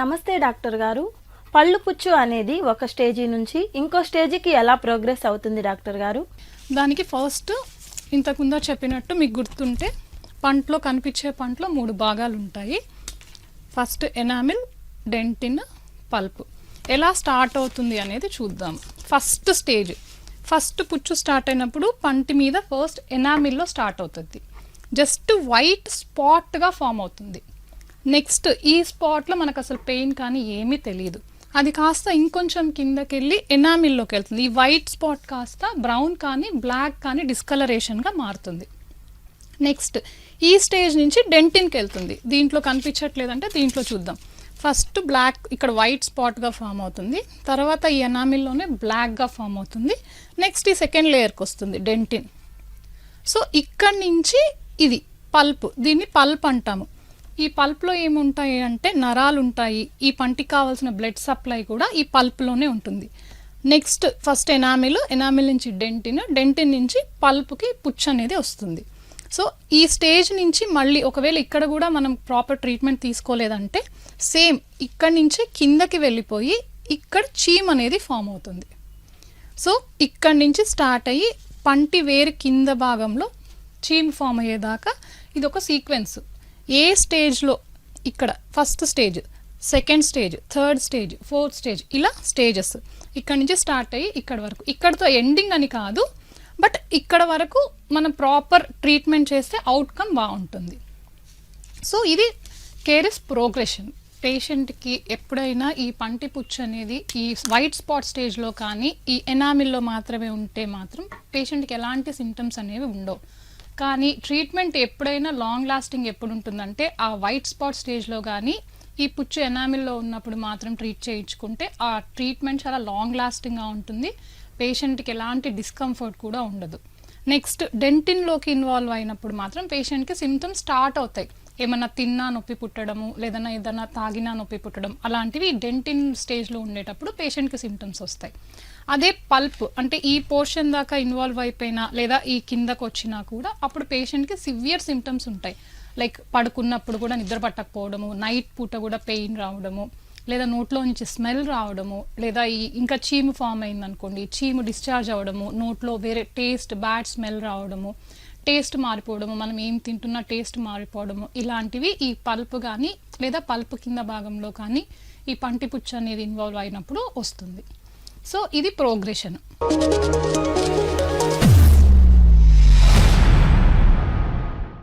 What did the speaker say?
నమస్తే డాక్టర్ గారు. పళ్ళు పుచ్చు అనేది ఒక స్టేజీ నుంచి ఇంకో స్టేజీకి ఎలా ప్రోగ్రెస్ అవుతుంది డాక్టర్ గారు? దానికి ఫస్ట్ ఇంతకుముందు చెప్పినట్టు మీకు గుర్తుంటే పంటలో కనిపించే పంటలో మూడు భాగాలు ఉంటాయి ఫస్ట్ ఎనామిల్ డెంటిన్ పల్ప్. ఎలా స్టార్ట్ అవుతుంది అనేది చూద్దాం. First stage. ఫస్ట్ పుచ్చు స్టార్ట్ అయినప్పుడు పంటి మీద ఫస్ట్ ఎనామిల్లో స్టార్ట్ అవుతుంది. జస్ట్ వైట్ స్పాట్గా ఫామ్ అవుతుంది. నెక్స్ట్ ఈ స్పాట్లో మనకు అసలు పెయిన్ కానీ ఏమీ తెలియదు అది కాస్త ఇంకొంచెం కిందకెళ్ళి ఎనామిల్లోకి వెళ్తుంది. ఈ వైట్ స్పాట్ కాస్త బ్రౌన్ కానీ బ్లాక్ కానీ డిస్కలరేషన్గా మారుతుంది. నెక్స్ట్ ఈ స్టేజ్ నుంచి డెంటిన్కి వెళ్తుంది. దీంట్లో కనిపించట్లేదంటే దీంట్లో చూద్దాం. ఫస్ట్ బ్లాక్ ఇక్కడ వైట్ స్పాట్గా ఫామ్ అవుతుంది. తర్వాత ఈ ఎనామిల్లోనే బ్లాక్గా ఫామ్ అవుతుంది. నెక్స్ట్ ఈ సెకండ్ లేయర్కి వస్తుంది డెంటిన్. సో ఇక్కడి నుంచి ఇది పల్ప్ దీన్ని పల్ప్ అంటాము. ఈ పల్ప్లో ఏముంటాయి అంటే నరాలు ఉంటాయి ఈ పంటికి కావాల్సిన బ్లడ్ సప్లై కూడా ఈ పల్ప్లోనే ఉంటుంది. నెక్స్ట్ ఫస్ట్ ఎనామిల్ ఎనామిల్ నుంచి డెంటిన్ డెంటిన్ నుంచి పల్ప్కి పుచ్చు అనేది వస్తుంది. సో ఈ స్టేజ్ నుంచి మళ్ళీ ఒకవేళ ఇక్కడ కూడా మనం ప్రాపర్ ట్రీట్మెంట్ తీసుకోలేదంటే సేమ్ ఇక్కడ నుంచి కిందకి వెళ్ళిపోయి ఇక్కడ చీమ్ అనేది ఫామ్ అవుతుంది. సో ఇక్కడి నుంచి స్టార్ట్ అయ్యి పంటి వేరు కింద భాగంలో చీమ్ ఫామ్ అయ్యేదాకా ఇది ఒక సీక్వెన్స్. ఏ స్టేజ్లో ఇక్కడ first stage second stage third stage fourth stage ఇలా స్టేజెస్ ఇక్కడ నుంచి స్టార్ట్ అయ్యి ఇక్కడ వరకు. ఇక్కడతో ఎండింగ్ అని కాదు బట్ ఇక్కడ వరకు మనం ప్రాపర్ ట్రీట్మెంట్ చేస్తే అవుట్కమ్ బాగుంటుంది. సో ఇది కేర్ ఇస్ ప్రోగ్రెషన్. పేషెంట్కి ఎప్పుడైనా ఈ పంటి పుచ్చు అనేది ఈ వైట్ స్పాట్ స్టేజ్లో కానీ ఈ ఎనామిల్లో మాత్రమే ఉంటే మాత్రం పేషెంట్కి ఎలాంటి సిమ్టమ్స్ అనేవి ఉండవు. కానీ ట్రీట్మెంట్ ఎప్పుడైనా లాంగ్ లాస్టింగ్ ఎప్పుడు ఉంటుందంటే ఆ వైట్ స్పాట్ స్టేజ్లో కానీ ఈ పుచ్చు ఎనామిల్లో ఉన్నప్పుడు మాత్రం ట్రీట్ చేయించుకుంటే ఆ ట్రీట్మెంట్ చాలా లాంగ్ లాస్టింగ్గా ఉంటుంది. పేషెంట్కి ఎలాంటి డిస్కంఫర్ట్ కూడా ఉండదు. నెక్స్ట్ డెంటిన్లోకి ఇన్వాల్వ్ అయినప్పుడు మాత్రం పేషెంట్కి సిమ్టమ్స్ స్టార్ట్ అవుతాయి. ఏమన్నా తిన్నా నొప్పి పుట్టడము లేదన్నా ఏదన్నా తాగినా నొప్పి పుట్టడం అలాంటివి డెంటిన్ స్టేజ్లో ఉండేటప్పుడు పేషెంట్కి సిమ్టమ్స్ వస్తాయి. అదే పల్ప్ అంటే ఈ పోర్షన్ దాకా ఇన్వాల్వ్ అయిపోయినా లేదా ఈ కిందకు వచ్చినా కూడా అప్పుడు పేషెంట్కి సివియర్ సిమ్టమ్స్ ఉంటాయి. లైక్ పడుకున్నప్పుడు కూడా నిద్ర పట్టకపోవడము నైట్ పూట కూడా పెయిన్ రావడము లేదా నోట్లో నుంచి స్మెల్ రావడము లేదా ఈ ఇంకా చీము ఫామ్ అయిందనుకోండి చీము డిశ్చార్జ్ అవ్వడము నోట్లో వేరే టేస్ట్ బ్యాడ్ స్మెల్ రావడము టేస్ట్ మారిపోవడము మనం ఏం తింటున్నా టేస్ట్ మారిపోవడము ఇలాంటివి ఈ పల్ప్ కానీ లేదా పల్ప్ కింద భాగంలో కానీ ఈ పంటిపుచ్చు అనేది ఇన్వాల్వ్ అయినప్పుడు వస్తుంది. సో ఇది ప్రోగ్రెషన్